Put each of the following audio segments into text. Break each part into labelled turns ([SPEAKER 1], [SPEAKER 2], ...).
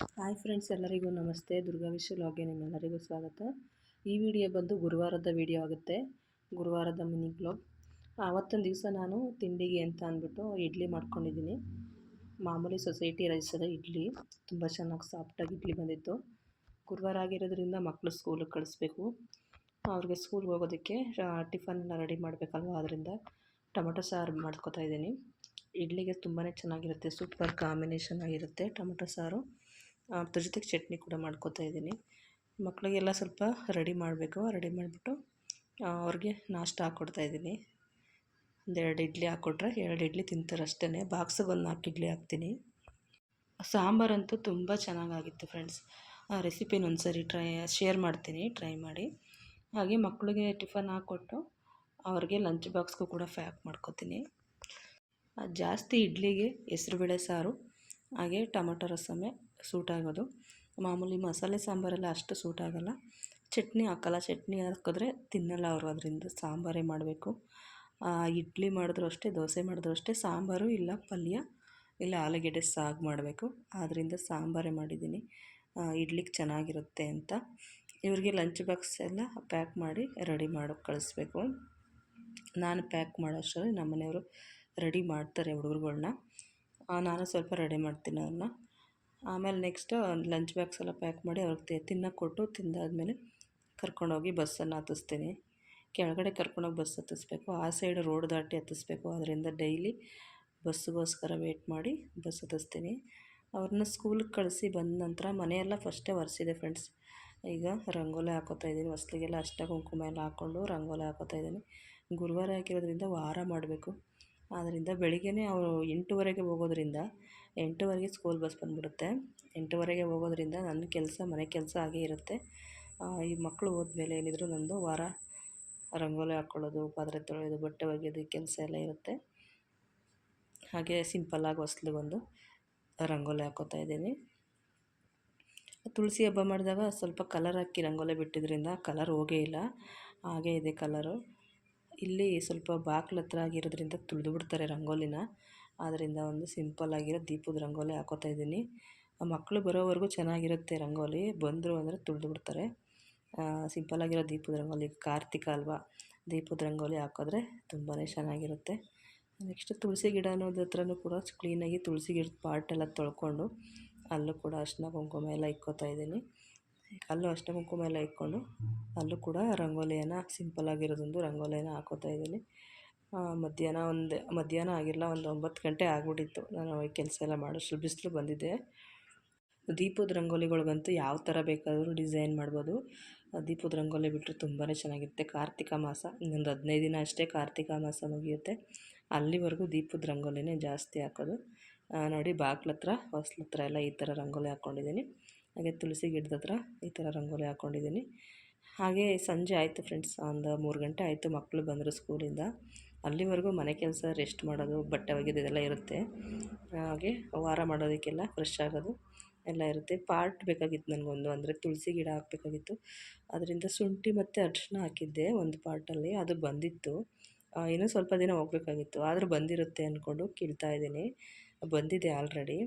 [SPEAKER 1] Hi friends, ಎಲ್ಲರಿಗೂ ನಮಸ್ತೆ. ದುರ್ಗಾ ವಿಶ್ವ ಲಾಗೆ ನಿಮ್ಮೆಲ್ಲರಿಗೂ ಸ್ವಾಗತ. ಈ ವಿಡಿಯೋ ಬಂದು ಗುರುವಾರದ ವಿಡಿಯೋ ಆಗುತ್ತೆ. ಗುರುವಾರದ ಮಿನಿ ಬ್ಲಾಗ್. ಆವತ್ತೊಂದು ದಿವಸ ನಾನು ತಿಂಡಿಗೆ ಅಂತ ಅಂದ್ಬಿಟ್ಟು ಇಡ್ಲಿ ಮಾಡ್ಕೊಂಡಿದ್ದೀನಿ. ಮಾಮೂಲಿ ಸೊಸೈಟಿ ರೈಸದ ಇಡ್ಲಿ. ತುಂಬ ಚೆನ್ನಾಗಿ ಸಾಫ್ಟಾಗಿ ಇಡ್ಲಿ ಬಂದಿತ್ತು. ಗುರುವಾರ ಆಗಿರೋದ್ರಿಂದ ಮಕ್ಕಳು ಸ್ಕೂಲಿಗೆ ಕಳಿಸ್ಬೇಕು. ಅವ್ರಿಗೆ ಸ್ಕೂಲ್ಗೆ ಹೋಗೋದಕ್ಕೆ ಟಿಫನ್ ಎಲ್ಲ ರೆಡಿ ಮಾಡಬೇಕಲ್ವ? ಅದರಿಂದ ಟೊಮೊಟೊ ಸಾರು ಮಾಡ್ಕೊತಾ ಇದ್ದೀನಿ. ಇಡ್ಲಿಗೆ ತುಂಬಾ ಚೆನ್ನಾಗಿರುತ್ತೆ. ಸೂಪರ್ ಕಾಂಬಿನೇಷನ್ ಆಗಿರುತ್ತೆ ಟೊಮೊಟೊ ಸಾರು. ಅದ್ರ ಜೊತೆಗೆ ಚಟ್ನಿ ಕೂಡ ಮಾಡ್ಕೋತಾ ಇದ್ದೀನಿ. ಮಕ್ಕಳಿಗೆಲ್ಲ ಸ್ವಲ್ಪ ರೆಡಿ ಮಾಡಬೇಕು. ರೆಡಿ ಮಾಡಿಬಿಟ್ಟು ಅವ್ರಿಗೆ ನಾಷ್ಟ ಹಾಕ್ಕೊಡ್ತಾ ಇದ್ದೀನಿ. ಒಂದೆರಡು ಇಡ್ಲಿ ಹಾಕ್ಕೊಟ್ರೆ ಎರಡು ಇಡ್ಲಿ ತಿಂತಾರೆ ಅಷ್ಟೇ ಬಾಕ್ಸಿಗೆ ಒಂದು ನಾಲ್ಕು ಇಡ್ಲಿ ಹಾಕ್ತೀನಿ. ಸಾಂಬಾರಂತೂ ತುಂಬ ಚೆನ್ನಾಗಾಗಿತ್ತು ಫ್ರೆಂಡ್ಸ್. ಆ, ರೆಸಿಪಿನ ಒಂದು ಸರಿ ಟ್ರೈ, ಶೇರ್ ಮಾಡ್ತೀನಿ, ಟ್ರೈ ಮಾಡಿ. ಹಾಗೆ ಮಕ್ಕಳಿಗೆ ಟಿಫನ್ ಹಾಕ್ಕೊಟ್ಟು ಅವ್ರಿಗೆ ಲಂಚ್ ಬಾಕ್ಸ್ಗೂ ಕೂಡ ಫ್ಯಾಕ್ ಮಾಡ್ಕೊತೀನಿ. ಜಾಸ್ತಿ ಇಡ್ಲಿಗೆ ಹೆಸ್ರುಬೇಳೆ ಸಾರು, ಹಾಗೆ ಟೊಮೊಟೊ ರಸಮೆ ಸೂಟ್ ಆಗೋದು ಮಾಮೂಲಿ ಮಸಾಲೆ ಸಾಂಬಾರೆಲ್ಲ ಅಷ್ಟು ಸೂಟ್ ಆಗೋಲ್ಲ ಚಟ್ನಿ ಹಾಕಲ್ಲ, ಚಟ್ನಿ ಹಾಕಿದ್ರೆ ತಿನ್ನಲ್ಲ ಅವರು ಅದರಿಂದ. ಸಾಂಬಾರೇ ಮಾಡಬೇಕು. ಇಡ್ಲಿ ಮಾಡಿದ್ರು ಅಷ್ಟೇ, ದೋಸೆ ಮಾಡಿದ್ರು ಅಷ್ಟೇ, ಸಾಂಬಾರು ಇಲ್ಲ, ಪಲ್ಯ ಇಲ್ಲ, ಆಲೂಗೆಡ್ಡೆ ಸಾಗು ಮಾಡಬೇಕು. ಆದ್ದರಿಂದ ಸಾಂಬಾರೇ ಮಾಡಿದ್ದೀನಿ. ಇಡ್ಲಿಗೆ ಚೆನ್ನಾಗಿರುತ್ತೆ ಅಂತ. ಇವ್ರಿಗೆ ಲಂಚ್ ಬಾಕ್ಸ್ ಎಲ್ಲ ಪ್ಯಾಕ್ ಮಾಡಿ ರೆಡಿ ಮಾಡೋಕ್ಕೆ ಕಳಿಸ್ಬೇಕು. ನಾನು ಪ್ಯಾಕ್ ಮಾಡೋಷ್ಟರಲ್ಲಿ ನಮ್ಮನೆಯವರು ನಮ್ಮ ಮನೆಯವರು ರೆಡಿ ಮಾಡ್ತಾರೆ ಹುಡುಗರುಗಳನ್ನ ನಾನು ಸ್ವಲ್ಪ ರೆಡಿ ಮಾಡ್ತೀನಿ ಅವ್ರನ್ನ. ಆಮೇಲೆ ನೆಕ್ಸ್ಟ್ ಲಂಚ್ ಬ್ಯಾಗ್ಸ್ ಎಲ್ಲ ಪ್ಯಾಕ್ ಮಾಡಿ ಅವ್ರಿಗೆ ತಿನ್ನೋಕೆ ಕೊಟ್ಟು ತಿಂದಾದಮೇಲೆ ಕರ್ಕೊಂಡೋಗಿ ಬಸ್ಸನ್ನು ಹತ್ತಿಸ್ತೀನಿ. ಕೆಳಗಡೆ ಕರ್ಕೊಂಡೋಗಿ ಬಸ್ ಹತ್ತಿಸ್ಬೇಕು, ಆ ಸೈಡ್ ರೋಡ್ ದಾಟಿ ಹತ್ತಿಸ್ಬೇಕು. ಅದರಿಂದ ಡೈಲಿ ಬಸ್ಸಿಗೋಸ್ಕರ ವೇಟ್ ಮಾಡಿ ಬಸ್ ಹತ್ತಿಸ್ತೀನಿ. ಅವ್ರನ್ನ ಸ್ಕೂಲಿಗೆ ಕಳಿಸಿ ಬಂದ ನಂತರ ಮನೆಯೆಲ್ಲ ಫಸ್ಟೇ ಒರೆಸಿದೆ ಫ್ರೆಂಡ್ಸ್. ಈಗ ರಂಗೋಲಿ ಹಾಕೋತಾ ಇದ್ದೀನಿ. ಹೊಸ್ಲಿಗೆಲ್ಲ ಅಷ್ಟ ಕುಂಕುಮ ಎಲ್ಲ ಹಾಕ್ಕೊಂಡು ರಂಗೋಲಿ ಹಾಕೋತಾ ಇದ್ದೀನಿ. ಗುರುವಾರ ಹಾಕಿರೋದ್ರಿಂದ ವಾರ ಮಾಡಬೇಕು. ಆದ್ದರಿಂದ ಬೆಳಿಗ್ಗೆನೇ ಅವರು ಎಂಟೂವರೆಗೆ ಹೋಗೋದ್ರಿಂದ, ಎಂಟೂವರೆಗೆ ಸ್ಕೂಲ್ ಬಸ್ ಬಂದುಬಿಡುತ್ತೆ. ಎಂಟೂವರೆಗೆ ಹೋಗೋದ್ರಿಂದ ನನ್ನ ಕೆಲಸ, ಮನೆ ಕೆಲಸ ಹಾಗೇ ಇರುತ್ತೆ. ಈ ಮಕ್ಕಳು ಹೋದ್ಮೇಲೆ ಏನಿದ್ರು ನನ್ನದು ವಾರ ರಂಗೋಲಿ ಹಾಕ್ಕೊಳ್ಳೋದು ಪಾತ್ರೆ ತೊಳೆಯೋದು, ಬಟ್ಟೆ ಒಗೆಯೋದು, ಕೆಲಸ ಎಲ್ಲ ಇರುತ್ತೆ. ಹಾಗೆ ಸಿಂಪಲ್ಲಾಗಿ ಬಂದು ರಂಗೋಲಿ ಹಾಕೋತಾ ಇದ್ದೀನಿ. ತುಳಸಿ ಹಬ್ಬ ಮಾಡಿದಾಗ ಸ್ವಲ್ಪ ಕಲರ್ ಹಾಕಿ ರಂಗೋಲಿ ಬಿಟ್ಟಿದ್ದರಿಂದ ಕಲರ್ ಹೋಗೇ ಇಲ್ಲ. ಹಾಗೇ ಇದೆ ಕಲರು ಇಲ್ಲಿ ಸ್ವಲ್ಪ ಬಾಕ್ಲ ಹತ್ರ ಆಗಿರೋದ್ರಿಂದ ತುಳಿದು ಬಿಡ್ತಾರೆ ರಂಗೋಲಿನ. ಆದ್ದರಿಂದ ಒಂದು ಸಿಂಪಲ್ ಆಗಿರೋ ದೀಪದ ರಂಗೋಲಿ ಹಾಕೋತಾ ಇದ್ದೀನಿ. ಮಕ್ಕಳು ಬರೋವರೆಗೂ ಚೆನ್ನಾಗಿರುತ್ತೆ ರಂಗೋಲಿ. ಬಂದರು ಅಂದರೆ ತುಳಿದು ಬಿಡ್ತಾರೆ. ಸಿಂಪಲ್ಲಾಗಿರೋ ದೀಪದ ರಂಗೋಲಿ. ಕಾರ್ತಿಕ ಅಲ್ವಾ? ದೀಪದ ರಂಗೋಲಿ ಹಾಕಿದ್ರೆ ತುಂಬಾ ಚೆನ್ನಾಗಿರುತ್ತೆ. ನೆಕ್ಸ್ಟ್ ತುಳಸಿ ಗಿಡ ಅನ್ನೋದ್ರ ಹತ್ರನೂ ಕೂಡ ಕ್ಲೀನಾಗಿ ತುಳಸಿ ಗಿಡದ ಪಾರ್ಟೆಲ್ಲ ತೊಳ್ಕೊಂಡು ಅಲ್ಲೂ ಕೂಡ ಅರ್ಶಿನ ಕುಂಕುಮ ಎಲ್ಲ ಇಕ್ಕೋತಾ ಇದ್ದೀನಿ. ಅಲ್ಲೂ ಅಷ್ಟೇ ಕುಂಕುಮ ಎಲ್ಲ ಇಕ್ಕೊಂಡು ಅಲ್ಲೂ ಕೂಡ ರಂಗೋಲಿಯನ್ನು ಸಿಂಪಲ್ಲಾಗಿರೋದೊಂದು ರಂಗೋಲಿಯನ್ನು ಹಾಕೋತಾ ಇದ್ದೀನಿ. ಮಧ್ಯಾಹ್ನ ಒಂದು, ಮಧ್ಯಾಹ್ನ ಆಗಿರಲ್ಲ ಒಂದು ಒಂಬತ್ತು ಗಂಟೆ ಆಗ್ಬಿಟ್ಟಿತ್ತು. ನಾನು ಕೆಲಸ ಎಲ್ಲ ಮಾಡೋಷ್ಟು ಬಿಸಿಲು ಬಂದಿದ್ದೆ ದೀಪದ ರಂಗೋಲಿಗಳಿಗಂತೂ ಯಾವ ಥರ ಬೇಕಾದರೂ ಡಿಸೈನ್ ಮಾಡ್ಬೋದು. ದೀಪದ ರಂಗೋಲಿ ಬಿಟ್ಟರೆ ತುಂಬಾ ಚೆನ್ನಾಗಿರುತ್ತೆ. ಕಾರ್ತಿಕ ಮಾಸ, ಇನ್ನೊಂದು ಹದಿನೈದು ದಿನ ಅಷ್ಟೇ ಕಾರ್ತಿಕ ಮಾಸ ಮುಗಿಯುತ್ತೆ. ಅಲ್ಲಿವರೆಗೂ ದೀಪದ ರಂಗೋಲಿನೇ ಜಾಸ್ತಿ ಹಾಕೋದು. ನೋಡಿ ಬಾಗ್ಲ ಹತ್ರ ಹೊಸ್ಲ ಎಲ್ಲ ಈ ಥರ ರಂಗೋಲಿ ಹಾಕ್ಕೊಂಡಿದ್ದೀನಿ. ಹಾಗೆ ತುಳಸಿ ಗಿಡದ ಹತ್ರ ಈ ಥರ ರಂಗೋಲಿ ಹಾಕ್ಕೊಂಡಿದ್ದೀನಿ. ಹಾಗೆ ಸಂಜೆ ಆಯಿತು ಫ್ರೆಂಡ್ಸ್ ಒಂದು ಮೂರು ಗಂಟೆ ಆಯಿತು ಮಕ್ಕಳು ಬಂದರು ಸ್ಕೂಲಿಂದ ಅಲ್ಲಿವರೆಗೂ ಮನೆ ಕೆಲಸ ರೆಸ್ಟ್ ಮಾಡೋದು, ಬಟ್ಟೆ ಒಗೆದು ಇದೆಲ್ಲ ಇರುತ್ತೆ. ಹಾಗೆ ವಾರ ಮಾಡೋದಕ್ಕೆಲ್ಲ ಫ್ರೆಶ್ ಆಗೋದು ಎಲ್ಲ ಇರುತ್ತೆ. ಪಾರ್ಟ್ ಬೇಕಾಗಿತ್ತು ನನಗೊಂದು ಅಂದರೆ ತುಳಸಿ ಗಿಡ ಹಾಕಬೇಕಾಗಿತ್ತು. ಅದರಿಂದ ಶುಂಠಿ ಮತ್ತು ಅರಿಶಿನ ಹಾಕಿದ್ದೆ ಒಂದು ಪಾರ್ಟಲ್ಲಿ ಅದು ಬಂದಿತ್ತು. ಇನ್ನೂ ಸ್ವಲ್ಪ ದಿನ ಹೋಗಬೇಕಾಗಿತ್ತು. ಆದರೂ ಬಂದಿರುತ್ತೆ ಅಂದ್ಕೊಂಡು ಕೀಳ್ತಾ ಇದ್ದೀನಿ. ಬಂದಿದೆ ಆಲ್ರೆಡಿ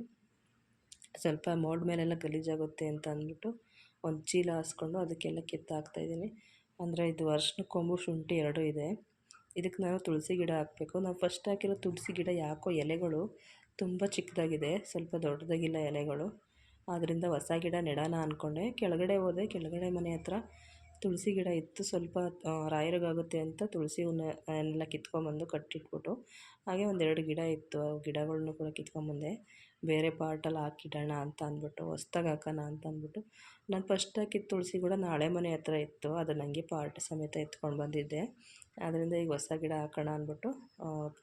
[SPEAKER 1] ಸ್ವಲ್ಪ ಮೋಡ್ ಮೇಲೆಲ್ಲ ಗಲೀಜಾಗುತ್ತೆ ಅಂತ ಅಂದ್ಬಿಟ್ಟು ಒಂದು ಚೀಲ ಹಾಸ್ಕೊಂಡು ಅದಕ್ಕೆಲ್ಲ ಕಿತ್ತಾಕ್ತಾಯಿದ್ದೀನಿ ಅಂದರೆ ಇದು ಅರ್ಶಿನ ಕೊಂಬು ಶುಂಠಿ ಎರಡೂ ಇದೆ. ಇದಕ್ಕೆ ನಾನು ತುಳಸಿ ಗಿಡ ಹಾಕಬೇಕು. ನಾವು ಫಸ್ಟ್ ಹಾಕಿರೋ ತುಳಸಿ ಗಿಡ ಯಾಕೋ ಎಲೆಗಳು ತುಂಬ ಚಿಕ್ಕದಾಗಿದೆ. ಸ್ವಲ್ಪ ದೊಡ್ಡದಾಗಿಲ್ಲ ಎಲೆಗಳು. ಆದ್ದರಿಂದ ಹೊಸ ಗಿಡ ನೆಡೋಣ ಅಂದ್ಕೊಂಡೆ ಕೆಳಗಡೆ ಹೋದೆ. ಕೆಳಗಡೆ ಮನೆ ಹತ್ರ ತುಳಸಿ ಗಿಡ ಇತ್ತು ಸ್ವಲ್ಪ ರಾಯರಿಗಾಗುತ್ತೆ ಅಂತ ತುಳಸಿ ಎಲ್ಲ ಕಿತ್ಕೊಂಬಂದು ಕಟ್ಟಿಟ್ಬಿಟ್ಟು, ಹಾಗೆ ಒಂದೆರಡು ಗಿಡ ಇತ್ತು. ಆ ಗಿಡಗಳ್ನ ಕೂಡ ಕಿತ್ಕೊಂಬಂದೆ. ಬೇರೆ ಪಾಟಲ್ಲಿ ಹಾಕಿಡೋಣ ಅಂತ ಅಂದ್ಬಿಟ್ಟು, ಹೊಸ್ದಾಗಿ ಹಾಕೋಣ ಅಂತ ಅಂದ್ಬಿಟ್ಟು, ನಾನು ಫಸ್ಟ್ ಹಾಕಿದ ತುಳಸಿ ಕೂಡ ನಾಳೆ ಮನೆ ಹತ್ರ ಇತ್ತು. ಅದು ನನಗೆ ಪಾಟ್ ಸಮೇತ ಎತ್ಕೊಂಡು ಬಂದಿದ್ದೆ. ಅದರಿಂದ ಈಗ ಹೊಸ ಗಿಡ ಹಾಕೋಣ ಅಂದ್ಬಿಟ್ಟು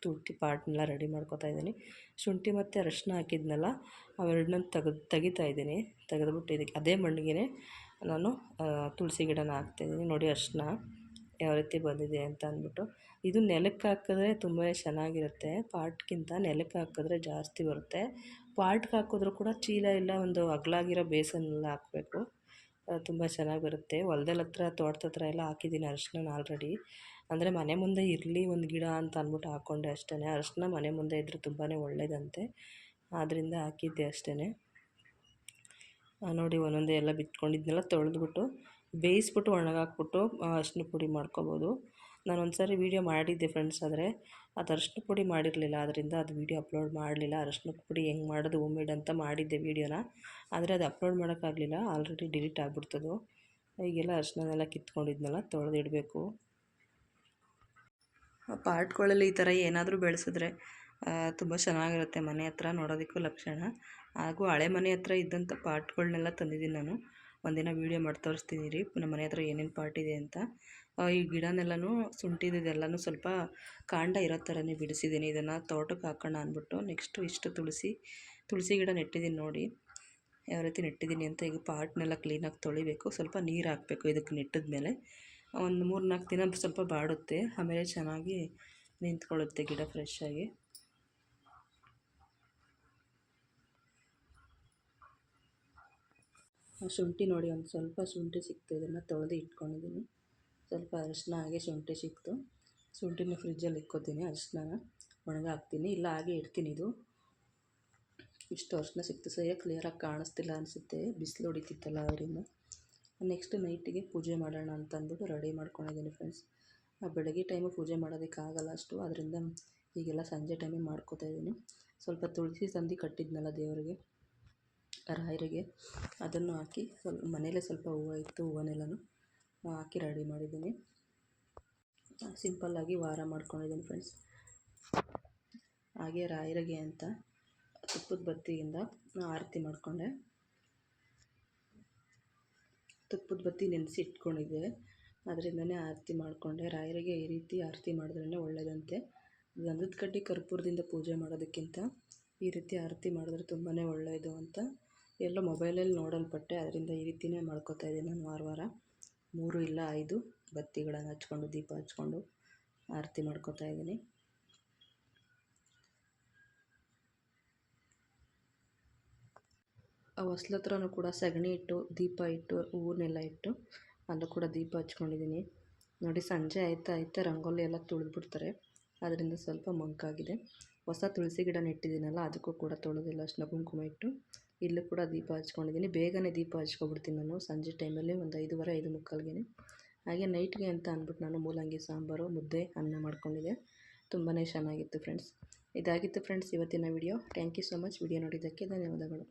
[SPEAKER 1] ತುಟ್ಟಿ ಪಾಟ್ನೆಲ್ಲ ರೆಡಿ ಮಾಡ್ಕೊತಾ ಇದ್ದೀನಿ. ಶುಂಠಿ ಮತ್ತು ಅರಶಿನ ಹಾಕಿದ್ನಲ್ಲ, ಅವೆರಡನ್ನ ತೆಗೆದು, ತೆಗಿತಾ ಇದ್ದೀನಿ. ತೆಗೆದ್ಬಿಟ್ಟು ಇದಕ್ಕೆ, ಅದೇ ಮಣ್ಣಿಗೆ ನಾನು ತುಳಸಿ ಗಿಡನ ಹಾಕ್ತಿದ್ದೀನಿ ನೋಡಿ ಅರಿಶಿನ ಯಾವ ರೀತಿ ಬಂದಿದೆ ಅಂತ ಅಂದ್ಬಿಟ್ಟು. ಇದು ನೆಲಕ್ಕೆ ಹಾಕಿದ್ರೆ ತುಂಬ ಚೆನ್ನಾಗಿರುತ್ತೆ. ಪಾಟ್ಗಿಂತ ನೆಲಕ್ಕೆ ಹಾಕಿದ್ರೆ ಜಾಸ್ತಿ ಬರುತ್ತೆ. ಪಾಟ್ಗೆ ಹಾಕಿದ್ರು ಕೂಡ ಚೀಲ ಇಲ್ಲ, ಒಂದು ಅಗಲಾಗಿರೋ ಬೇಸನ್ನೆಲ್ಲ ಹಾಕಬೇಕು. ತುಂಬ ಚೆನ್ನಾಗಿ ಬರುತ್ತೆ ಹೊಲ್ದಲ್ಲಿ ಹತ್ರ, ತೋಟದ ಹತ್ರ ಎಲ್ಲ ಹಾಕಿದ್ದೀನಿ ಅರಿಶಿನ ಆಲ್ರೆಡಿ ಅಂದರೆ ಮನೆ ಮುಂದೆ ಇರಲಿ, ಒಂದು ಗಿಡ ಅಂತ ಅಂದ್ಬಿಟ್ಟು ಹಾಕ್ಕೊಂಡೆ ಅಷ್ಟೇ ಅರಿಶಿನ ಮನೆ ಮುಂದೆ ಇದ್ದರೆ ತುಂಬಾ ಒಳ್ಳೆಯದಂತೆ ಆದ್ದರಿಂದ ಹಾಕಿದ್ದೆ ಅಷ್ಟೇ ನೋಡಿ ಒಂದೊಂದೇ ಎಲ್ಲ ಬಿಟ್ಕೊಂಡಿದ್ನೆಲ್ಲ ತೊಳೆದ್ಬಿಟ್ಟು ಬೇಯಿಸ್ಬಿಟ್ಟು ಒಣಗಾಕ್ಬಿಟ್ಟು ಅರಿಶಿನ ಪುಡಿ ಮಾಡ್ಕೊಬೋದು. ನಾನು ಒಂದು ಸಾರಿ ವೀಡಿಯೋ ಮಾಡಿದ್ದೆ ಫ್ರೆಂಡ್ಸ್, ಆದರೆ ಅದು ಅರಿಶಿನ ಪುಡಿ ಮಾಡಿರಲಿಲ್ಲ. ಅದರಿಂದ ಅದು ವೀಡಿಯೋ ಅಪ್ಲೋಡ್ ಮಾಡಲಿಲ್ಲ. ಅರಿಶಿನ ಪುಡಿ ಹೆಂಗೆ ಮಾಡೋದು ಹೋಮ್ಮೇಡ್ ಅಂತ ಮಾಡಿದ್ದೆ ವೀಡಿಯೋನ. ಆದರೆ ಅದು ಅಪ್ಲೋಡ್ ಮಾಡೋಕ್ಕಾಗಲಿಲ್ಲ. ಆಲ್ರೆಡಿ ಡಿಲೀಟ್ ಆಗ್ಬಿಡ್ತದು. ಈಗೆಲ್ಲ ಅರಿಶಿನನೆಲ್ಲ ಕಿತ್ಕೊಂಡಿದ್ನೆಲ್ಲ, ತೊಳೆದಿಡಬೇಕು. ಪಾಟ್ಗಳಲ್ಲಿ ಈ ಥರ ಏನಾದರೂ ಬೆಳೆಸಿದ್ರೆ ತುಂಬ ಚೆನ್ನಾಗಿರುತ್ತೆ ಮನೆ ಹತ್ರ ನೋಡೋದಕ್ಕೂ ಲಕ್ಷಣ. ಹಾಗೂ ಹಳೆ ಮನೆ ಹತ್ರ ಇದ್ದಂಥ ಪಾಟ್ಗಳನ್ನೆಲ್ಲ ತಂದಿದ್ದೀನಿ ನಾನು. ಒಂದಿನ ವೀಡಿಯೋ ಮಾಡಿ ತೋರಿಸ್ತೀನಿ ರೀ. ನಮ್ಮ ಮನೆ ಹತ್ರ ಏನೇನು ಪಾಟ್ ಇದೆ ಅಂತ. ಈ ಗಿಡನೆಲ್ಲನೂ ಶುಂಠಿದೆಲ್ಲನೂ ಸ್ವಲ್ಪ ಕಾಂಡ ಇರೋ ಥರನೇ ಬಿಡಿಸಿದ್ದೀನಿ. ಇದನ್ನು ತೋಟಕ್ಕೆ ಹಾಕೋಣ ಅಂದ್ಬಿಟ್ಟು ನೆಕ್ಸ್ಟು ಇಷ್ಟು ತುಳಸಿ ತುಳಸಿ ಗಿಡ ನೆಟ್ಟಿದ್ದೀನಿ ನೋಡಿ. ಯಾವ ರೀತಿ ನೆಟ್ಟಿದ್ದೀನಿ ಅಂತ ಈಗ ಪಾಟ್ನೆಲ್ಲ ಕ್ಲೀನಾಗಿ ತೊಳಿಬೇಕು. ಸ್ವಲ್ಪ ನೀರು ಹಾಕಬೇಕು ಇದಕ್ಕೆ ನೆಟ್ಟಿದ ಮೇಲೆ ಒಂದು ಮೂರು ನಾಲ್ಕು ದಿನ ಸ್ವಲ್ಪ ಬಾಡುತ್ತೆ. ಆಮೇಲೆ ಚೆನ್ನಾಗಿ ನಿಂತ್ಕೊಳ್ಳುತ್ತೆ ಗಿಡ ಫ್ರೆಶ್ ಆಗಿ. ಶುಂಠಿ ನೋಡಿ, ಒಂದು ಸ್ವಲ್ಪ ಶುಂಠಿ ಸಿಕ್ತು. ಇದನ್ನು ತೊಳೆದು ಇಟ್ಕೊಂಡಿದ್ದೀನಿ. ಸ್ವಲ್ಪ ಅರಿಶಿನ ಹಾಗೆ ಶುಂಠಿ ಸಿಕ್ತು. ಶುಂಠಿನ ಫ್ರಿಜ್ಜಲ್ಲಿ ಇಕ್ಕೋತೀನಿ ಅರಿಶಿನ ಒಣಗಾಕ್ತೀನಿ. ಇಲ್ಲ, ಹಾಗೆ ಇಡ್ತೀನಿ ಇದು. ಇಷ್ಟು ಅರಿಶಿನ ಸಿಕ್ತು. ಸರಿಯಾಗಿ ಕ್ಲಿಯರಾಗಿ ಕಾಣಿಸ್ತಿಲ್ಲ ಅನಿಸುತ್ತೆ. ಬಿಸಿಲು ಹೊಡಿತಿತ್ತಲ್ಲ ಅದರಿಂದ. ನೆಕ್ಸ್ಟ್ ನೈಟಿಗೆ ಪೂಜೆ ಮಾಡೋಣ ಅಂತ ಅಂದ್ಬಿಟ್ಟು ರೆಡಿ ಮಾಡ್ಕೊಂಡಿದ್ದೀನಿ ಫ್ರೆಂಡ್ಸ್ ಬೆಳಗ್ಗೆ ಟೈಮು ಪೂಜೆ ಮಾಡೋದಕ್ಕಾಗಲ್ಲ ಅಷ್ಟು. ಅದರಿಂದ ಈಗೆಲ್ಲ ಸಂಜೆ ಟೈಮಿಗೆ ಮಾಡ್ಕೋತಾ ಇದ್ದೀನಿ. ಸ್ವಲ್ಪ ತುಳಸಿ ತಂದು ಕಟ್ಟಿದ್ನಲ್ಲ ದೇವರಿಗೆ. ರಾಯರಿಗೆ ಅದನ್ನು ಹಾಕಿ ಸ್ವಲ್ಪ ಮನೇಲೆ ಸ್ವಲ್ಪ ಹೂವು ಇತ್ತು ಹೂವನ್ನೆಲ್ಲನೂ ಹಾಕಿ ರೆಡಿ ಮಾಡಿದ್ದೀನಿ. ಸಿಂಪಲ್ಲಾಗಿ ವಾರ ಮಾಡ್ಕೊಂಡಿದ್ದೀನಿ ಫ್ರೆಂಡ್ಸ್. ಹಾಗೆ ರಾಯರಿಗೆ ಅಂತ ತುಪ್ಪದ ಬತ್ತಿಯಿಂದ ಆರತಿ ಮಾಡಿಕೊಂಡೆ. ತುಪ್ಪದ ಬತ್ತಿ ನೆನೆಸಿ ಇಟ್ಕೊಂಡಿದ್ದೆ ಅದರಿಂದನೇ ಆರತಿ ಮಾಡಿಕೊಂಡೆ. ರಾಯರಿಗೆ ಈ ರೀತಿ ಆರತಿ ಮಾಡಿದ್ರೇ ಒಳ್ಳೆಯದಂತೆ ಗಂಧದ ಕಡ್ಡಿ ಕರ್ಪೂರದಿಂದ ಪೂಜೆ ಮಾಡೋದಕ್ಕಿಂತ ಈ ರೀತಿ ಆರತಿ ಮಾಡಿದ್ರೆ ತುಂಬಾ ಒಳ್ಳೆಯದು ಅಂತ ಎಲ್ಲೋ ಮೊಬೈಲಲ್ಲಿ ನೋಡಲ್ಪಟ್ಟೆ. ಅದರಿಂದ ಈ ರೀತಿಯೇ ಮಾಡ್ಕೋತಾ ಇದ್ದೀನಿ ನಾನು ವಾರ ವಾರ. ಮೂರು ಇಲ್ಲ ಐದು ಬತ್ತಿಗಳನ್ನು ಹಚ್ಕೊಂಡು, ದೀಪ ಹಚ್ಕೊಂಡು ಆರತಿ ಮಾಡ್ಕೋತಾ ಇದ್ದೀನಿ. ಆ ಹೊಸ್ಲ ಹತ್ರನೂ ಕೂಡ ಸಗಣಿ ಇಟ್ಟು, ದೀಪ ಇಟ್ಟು, ಹೂವನ್ನೆಲ್ಲ ಇಟ್ಟು ಅಲ್ಲೂ ಕೂಡ ದೀಪ ಹಚ್ಕೊಂಡಿದ್ದೀನಿ. ನೋಡಿ ಸಂಜೆ ಆಯ್ತಾ ಆಯ್ತಾ ರಂಗೋಲಿ ಎಲ್ಲ ತುಳಿದ್ಬಿಡ್ತಾರೆ. ಅದರಿಂದ ಸ್ವಲ್ಪ ಮಂಕಾಗಿದೆ. ಹೊಸ ತುಳಸಿ ಗಿಡ ನೆಟ್ಟಿದ್ದೀನಲ್ಲ ಅದಕ್ಕೂ ಕೂಡ ತೊಳೆದಿಲ್ಲ. ಅಷ್ಟನ್ನ ಕುಂಕುಮ ಇಟ್ಟು ಇಲ್ಲೂ ಕೂಡ ದೀಪ ಹಚ್ಕೊಂಡಿದ್ದೀನಿ. ಬೇಗನೆ ದೀಪ ಹಚ್ಕೊಬಿಡ್ತೀನಿ ನಾನು. ಸಂಜೆ ಟೈಮಲ್ಲಿ ಒಂದು ಐದುವರೆ ಐದು ಮುಕ್ಕಾಲ್ಗೆ ಹಾಗೆ ನೈಟ್ಗೆ ಅಂತ ಅಂದ್ಬಿಟ್ಟು ನಾನು ಮೂಲಂಗಿ, ಸಾಂಬಾರು, ಮುದ್ದೆ, ಅನ್ನ ಮಾಡ್ಕೊಂಡಿದ್ದೆ. ತುಂಬಾ ಚೆನ್ನಾಗಿತ್ತು ಫ್ರೆಂಡ್ಸ್. ಇದಾಗಿತ್ತು ಫ್ರೆಂಡ್ಸ್ ಇವತ್ತಿನ video. Thank you so much. Video ನೋಡಿದ್ದಕ್ಕೆ ಧನ್ಯವಾದಗಳು.